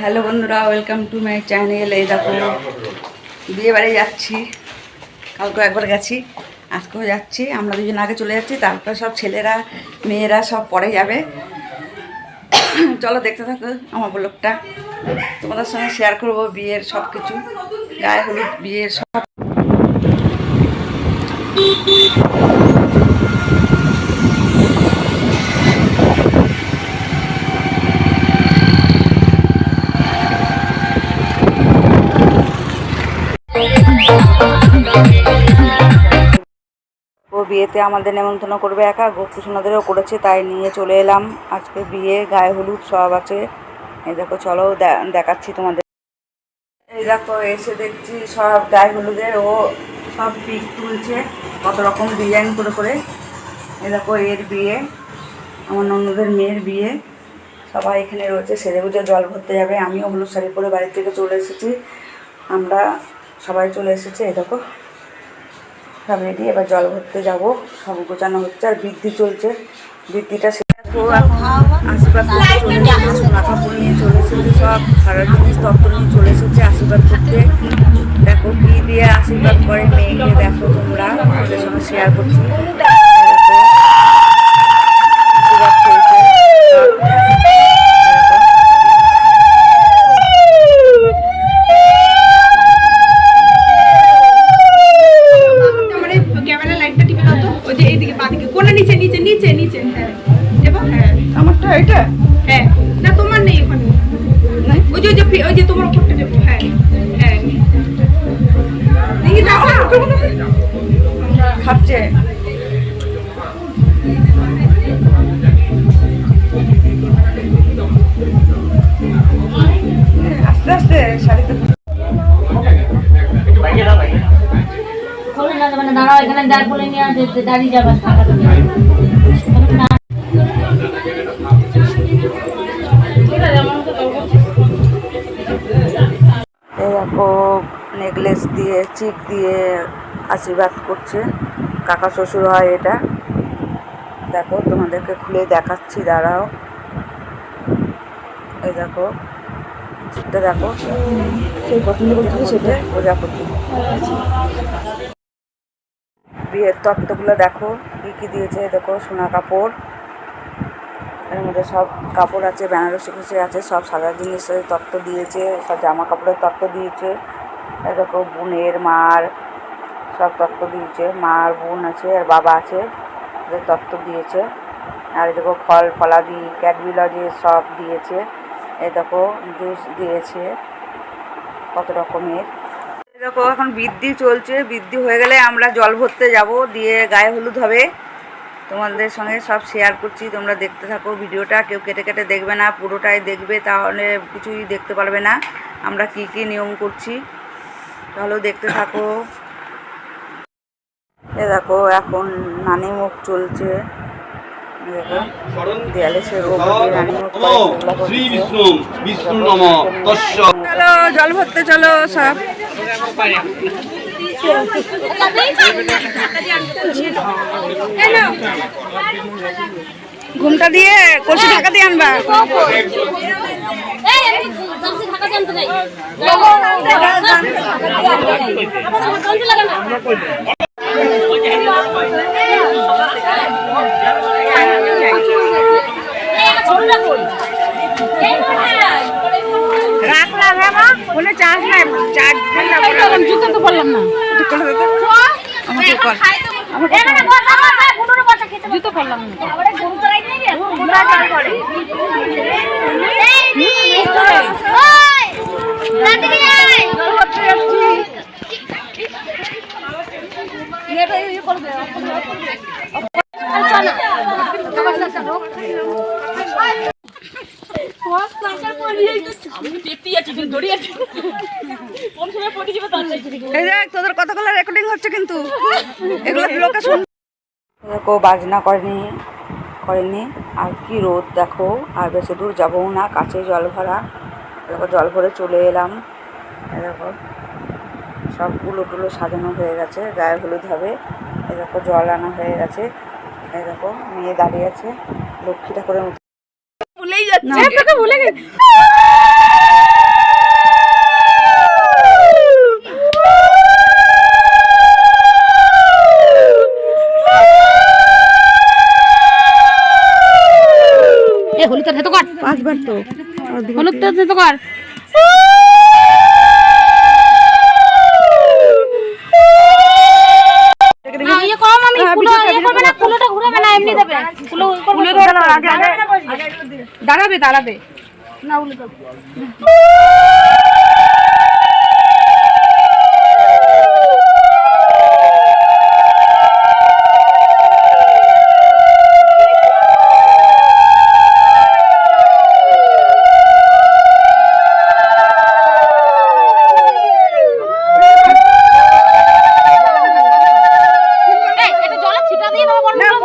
Hello বন্ধুরা, welcome to my channel. এই দেখো, বিয়ে বাড়ি যাচ্ছি। কালকে একবার গেছি, আজকেও যাচ্ছি। আমরা দুজন আগে চলে যাচ্ছি, তারপরে সব ছেলেরা, মেয়েরা সব পরে যাবে। চলো দেখতে থাকো আমার ব্লগটা। তোমাদের সঙ্গে শেয়ার করব বিয়ের সব কিছু গায়ে হলুদ, বিয়ের সব বিয়েতে আমাদের নেমন্তন্ন করবে একা গোপু সোনাদেরও করেছে, তাই নিয়ে চলে এলাম। আজকে বিয়ে, গায়ে হলুদ সব আছে। এই দেখো, চলো দেখাচ্ছি তোমাদের। এই দেখো, এসে দেখছি সব গায়ে হলুদের, ও সব পিক তুলছে, কত রকম ডিজাইন করে করে। এই দেখো, এর বিয়ে, আমার ননদের মেয়ের বিয়ে। সবাই এখানে রয়েছে, সেরে গুজে জল ভরতে যাবে। আমিও হলুদ শাড়ি পরে বাড়ি থেকে চলে এসেছি। আমরা সবাই চলে এসেছি, এই দেখো। সব রেডি এবার জল ভরতে যাব। সব গোছানো হচ্ছে আর বৃদ্ধি চলছে। বৃদ্ধিটা আশীর্বাদ করতে চলে এসেছে সোনা কাপড় নিয়ে চলে এসেছে সব সারা জিনিস তত্ত্ব নিয়ে চলে এসেছে আশীর্বাদ করতে। দেখো কি দিয়ে আশীর্বাদ করে মেয়েকে দেখো তোমরা। আমাদের সঙ্গে শেয়ার করছি। খাচ্ছে আস্তে আস্তে শাড়িতে দাঁড়াও এখানে দাঁড় বলে নিয়ে নেকলেস দিয়ে চিক দিয়ে আশীর্বাদ করছে। কাকা শ্বশুর হয় এটা। দেখো তোমাদেরকে খুলে দেখাচ্ছি দাঁড়াও। এই দেখো চিকটা দেখো প্রজাপতি। বিয়ের তত্ত্বগুলো দেখো কী কী দিয়েছে দেখো সোনা কাপড়। এর মধ্যে সব কাপড় আছে বেনারসি কুচি আছে সব সাদা জিনিসের তত্ত্ব দিয়েছে সব জামা কাপড়ের তত্ত্ব দিয়েছে। দেখো বোনের মার সব তত্ত্ব দিয়েছে। মার বোন আছে আর বাবা আছে, ওদের তত্ত্ব দিয়েছে। আর দেখো ফল, ফলাদি ক্যাডবিলাজি সব দিয়েছে। এই দেখো জুস দিয়েছে, কত রকমের। দেখো এখন বৃদ্ধি চলছে। বৃদ্ধি হয়ে গেলে আমরা জল ভরতে যাব, দিয়ে গায়ে হলুদ হবে। তোমাদের সঙ্গে সব শেয়ার করছি, তোমরা দেখতে থাকো ভিডিওটা। কেউ কেটে কেটে দেখবে না, পুরোটাই দেখবে, তাহলে কিছুই দেখতে পারবে না। আমরা কি কি নিয়ম করছি তাহলেও দেখতে থাকো। এ দেখো এখন নানি মুখ চলছে। এ চলো জল ভরতে চলো সব। ঘুমটা দিয়ে কলসি ঢাকা দিয়ে আনবা। ঢাকা রাখলাম হ্যাঁ চার্জ নাই চার্জ জুতো তো বললাম না ঠিক করে দে তো। আমাকে কর এখানে বসা বসা গুনুর বসা খেতে জুতো পরলাম না তোদের কতগুলো রেকর্ডিং হচ্ছে কিন্তু? এগুলো লোকে বাজনা করেনি করেনি। আর কি রোদ, দেখো। আর বেশি দূর যাব না, কাছে জল ভরা। দেখো, জল ভরে চলে এলাম। দেখো সব কুলো টুলো সাজানো হয়ে গেছে, গায়ে হলুদ হবে। দেখো জল আনা হয়ে গেছে। এরকম দেখো মেয়ে দাঁড়িয়ে আছে। লক্ষ্মী ঠাকুরের মতো হলুদ যাচ্ছে। কর। পাঁচবার তো। হলুদটা তো কর। দাঁড়াবে দাঁড়াবে এই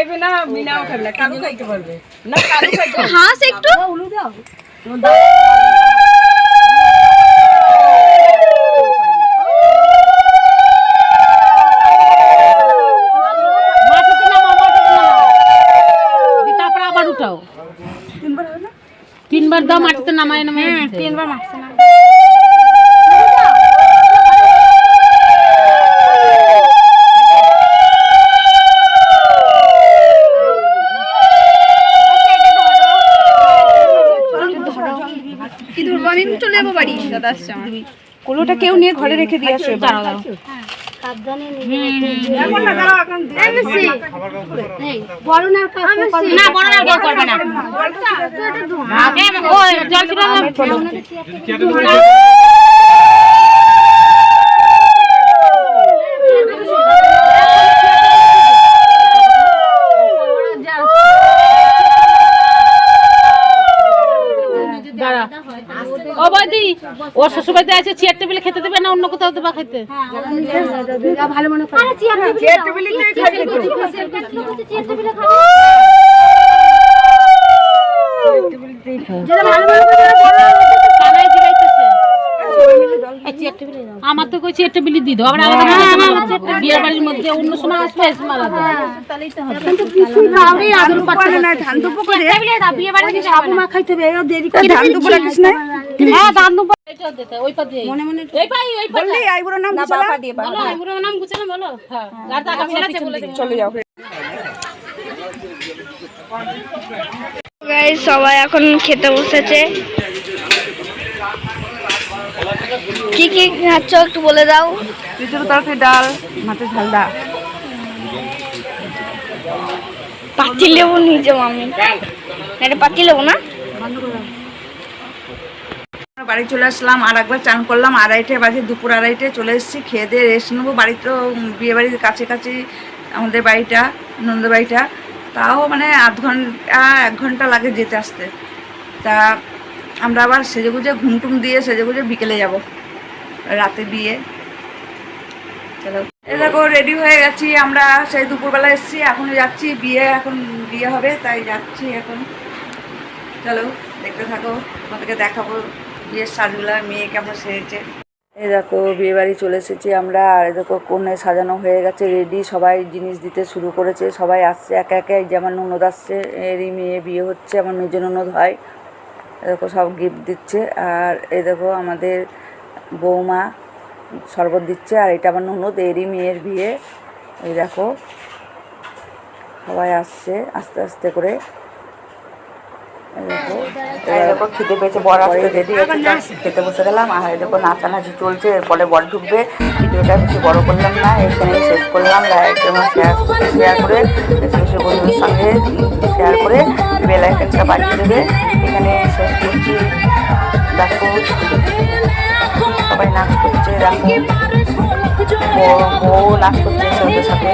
খাইবে না মিনাও খাইবে না কালু খাইতে পারবে না কালু খাইতে হাঁস একটু মাটিতে নামাও মাটিতে নামাও দি তারপর আবার উঠাও তিনবার দাও মাটিতে নামায় নামায় তিনবার মাটিতে চলে যাব আসছে আমার। কুলোটা কেউ নিয়ে ঘরে রেখে দিয়ে আসো দাঁড়াও দাঁড়াও। নিবি না না বড় না কেউ করবে না হ্যাঁ, ও জল ছিল না দাঁড়া। ও বৌদি ওর শ্বশুরবাড়িতে আছে চেয়ার টেবিলে খেতে দেবে না অন্য কোথাও দেবা খেতে? ভালো মনে করে চেয়ার টেবিলে চেয়ার টেবিলে খাব যেটা ভালো মনে করে কানাই জিগাইতেছে এই চেয়ার টেবিলে দাও। আমার তো কই টেবিলে দিয়ে দাও আবার আলাদা। বিয়ের বাড়ির মধ্যে অন্য সময় আসবে কিছু কাউরে আদর পাচ্ছে না ধান করে টেবিলে দাও বিয়ে বাড়িতে সাবু মা খাইতে হবে এও দেরি করে ধান রাখিস না। হ্যাঁ দুপা এটা দিতে ওই পা দিয়ে। মনে মনে এই পাই ওই পা বললি আইবুড়ো নাম গুছালা বলো আইবুড়ো নাম বলো। হ্যাঁ আর টাকা ফেলাতে বলে চলে যাও। গাইস সবাই এখন খেতে বসেছে। কি কি খাচ্ছ একটু বলে দাও। চিচুর তরকারি ডাল মাছের ঝালদা। পাতি লেবু নিয়ে আমি এটা পাতি লেবু না? বাড়ি চলে আসলাম আর একবার চান করলাম আড়াইটে বাজে দুপুর আড়াইটে চলে এসেছি খেয়ে দিয়ে রেস্ট নেব। বাড়ি তো বিয়ে বাড়ির কাছে কাছে আমাদের বাড়িটা নন্দ বাড়িটা। তাও মানে আধ ঘণ্টা এক ঘণ্টা লাগে যেতে আসতে। তা আমরা আবার সেজেগুজে ঘুমটুম দিয়ে সেজেগুজে বিকেলে যাব। রাতে বিয়ে। চলো। এ দেখো রেডি হয়ে গেছি আমরা। সেই দুপুরবেলা এসেছি, এখন যাচ্ছি, বিয়ে এখন বিয়ে হবে, তাই যাচ্ছি এখন। চলো, দেখতে থাকো, তোমাদেরকে দেখাবো বিয়ের সাজগুলা, মেয়ে কেমন সেরেছে এই দেখো বিয়ে বাড়ি চলে এসেছি আমরা, আর দেখো কোণে সাজানো হয়ে গেছে রেডি সবাই জিনিস দিতে শুরু করেছে, সবাই আসছে, একে একে যেমন ননদ আসছে, এরই মেয়ে বিয়ে হচ্ছে, আমার মেজো ননদ হয়। দেখো, সব গিফট দিচ্ছে, আর এই দেখো, আমাদের বৌমা শরবত দিচ্ছে আর এটা আমার ননদ এরই মেয়ের বিয়ে। এই দেখো সবাই আসছে আস্তে আস্তে করে। দেখো খেতে পেয়েছে বর আসতে রেডি হয়েছে খেতে বসে গেলাম। আর এই দেখো নাচানাচি চলছে এরপরে বর ঢুকবে। ভিডিওটা বেশি বড় করলাম না এখানে শেষ করলাম। লাইক এবং শেয়ার শেয়ার করে বেশি বেশি বন্ধুদের সঙ্গে শেয়ার করে বেল আইকনটা বাজিয়ে দেবে। দেখো বউ নাচ করছে সঙ্গে সাথে